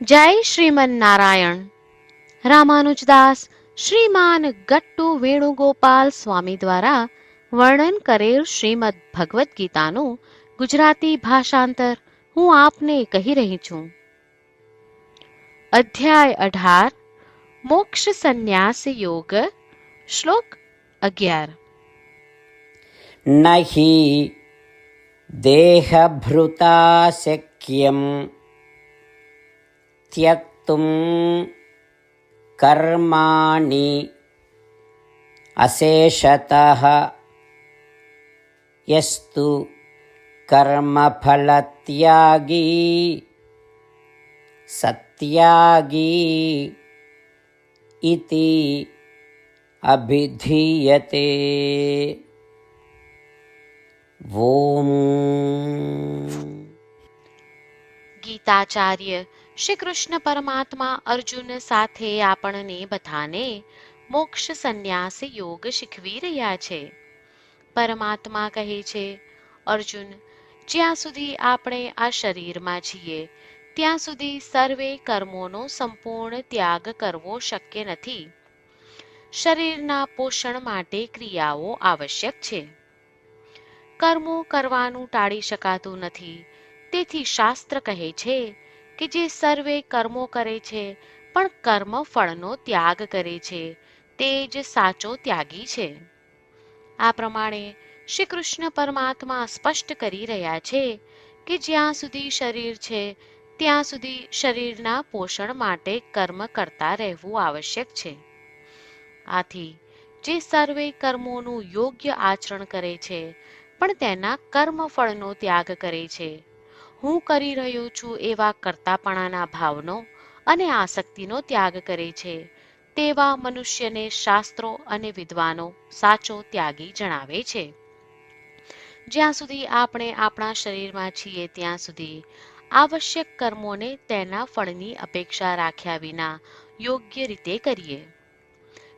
જય શ્રીમન નારાયણ રામાનુજદાસ શ્રીમાન ગટ્ટુ વેણુગોપાલ સ્વામી દ્વારા વર્ણન કરેલ શ્રીમદ ભગવદ્ ગીતાનું ગુજરાતી ભાષાંતર હું આપને કહી રહી છું. અધ્યાય અઢાર, મોક્ષ સંન્યાસ યોગ, શ્લોક અગિયાર. નહીં દેહભૃતા શક્યમ त्यक्तुं कर्माणि अशेषतः। यस्तु कर्मफलत्यागी सत्यागी इति अभिधीयते। ॐ गीताचार्य શ્રી કૃષ્ણ પરમાત્મા અર્જુન સાથે આપણને બધાને મોક્ષ સંન્યાસ યોગ શીખવી રહ્યા છે. પરમાત્મા કહે છે, અર્જુન, જ્યાં સુધી આપણે આ શરીરમાં છીએ, ત્યાં સુધી સર્વે કર્મોનો સંપૂર્ણ ત્યાગ કરવો શક્ય નથી. શરીરના પોષણ માટે ક્રિયાઓ આવશ્યક છે. કર્મો કરવાનું ટાળી શકાતું નથી. તેથી શાસ્ત્ર કહે છે કે જે સર્વે કર્મો કરે છે, પણ કર્મ ફળનો ત્યાગ કરે છે, તે જ સાચો ત્યાગી છે. આ પ્રમાણે શ્રી કૃષ્ણ પરમાત્મા સ્પષ્ટ કરી રહ્યા છે કે જ્યાં સુધી શરીર છે, ત્યાં સુધી શરીરના પોષણ માટે કર્મ કરતા રહેવું આવશ્યક છે. આથી, જે સર્વે કર્મોનું યોગ્ય આચરણ કરે છે, પણ તેના કર્મ ફળનો ત્યાગ કરે છે હું કરી રહ્યો છું એવા કરતાપણાના ભાવનો અને આસક્તિનો ત્યાગ કરે છે. તેવા મનુષ્યને શાસ્ત્રો અને વિદ્વાનો સાચો ત્યાગી જણાવે છે. જ્યાં સુધી આપણે આપણા શરીરમાં છીએ ત્યાં સુધી આવશ્યક કર્મોને તેના ફળની અપેક્ષા રાખ્યા વિના યોગ્ય રીતે કરીએ.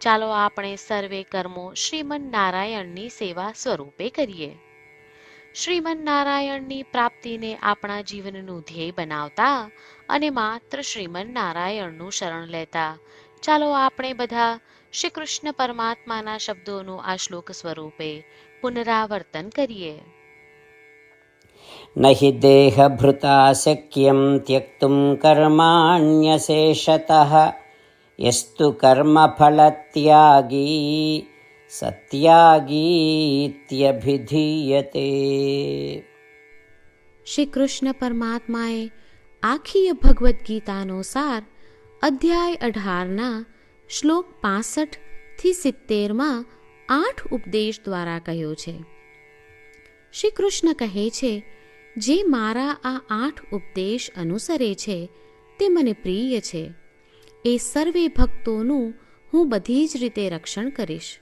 ચાલો આપણે સર્વે કર્મો શ્રીમન નારાયણની સેવા સ્વરૂપે કરીએ. શ્રીમન નારાયણની પ્રાપ્તિને આપણા જીવનનું ધ્યેય બનાવતા અને માત્ર શ્રીમન નારાયણનું શરણ લેતા ચાલો આપણે બધા શ્રી કૃષ્ણ પરમાત્માના શબ્દોનું આ શ્લોક સ્વરૂપે પુનરાવર્તન કરીએ न हि देहभृता शक्यं त्यक्तुं कर्माण्यशेषतः यस्तु कर्मफलत्यागी સત્યાગીત્યભિધીયતે શ્રી કૃષ્ણ પરમાત્માએ આખી ભગવદ્ ગીતાનો સાર અધ્યાય અઢારના શ્લોક પાસઠથી સિત્તેરમાં આઠ ઉપદેશ દ્વારા કહ્યો છે શ્રી કૃષ્ણ કહે છે જે મારા આ આઠ ઉપદેશ અનુસરે છે તે મને પ્રિય છે એ સર્વે ભક્તોનું હું બધી જ રીતે રક્ષણ કરીશ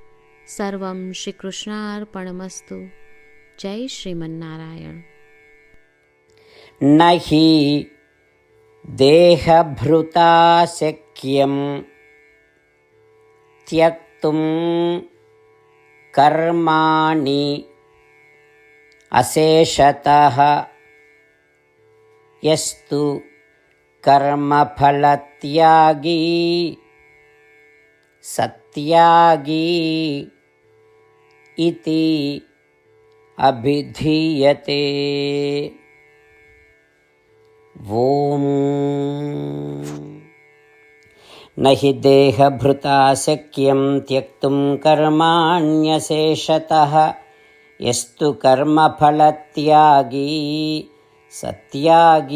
सर्वं श्रीकृष्णार्पणमस्तु। जय श्रीमन्नारायण। न हि देहभृताशक्यं त्यक्तुं कर्माणि अशेषतः यस्तु कर्मफलत्यागी सत्यागी इति अभिधीयते ॐ न हि देहभृता शक्यं त्यक्तुं कर्माण्यशेषतः यस्तु कर्मफलत्यागी सत्यागीत्यभिधीयते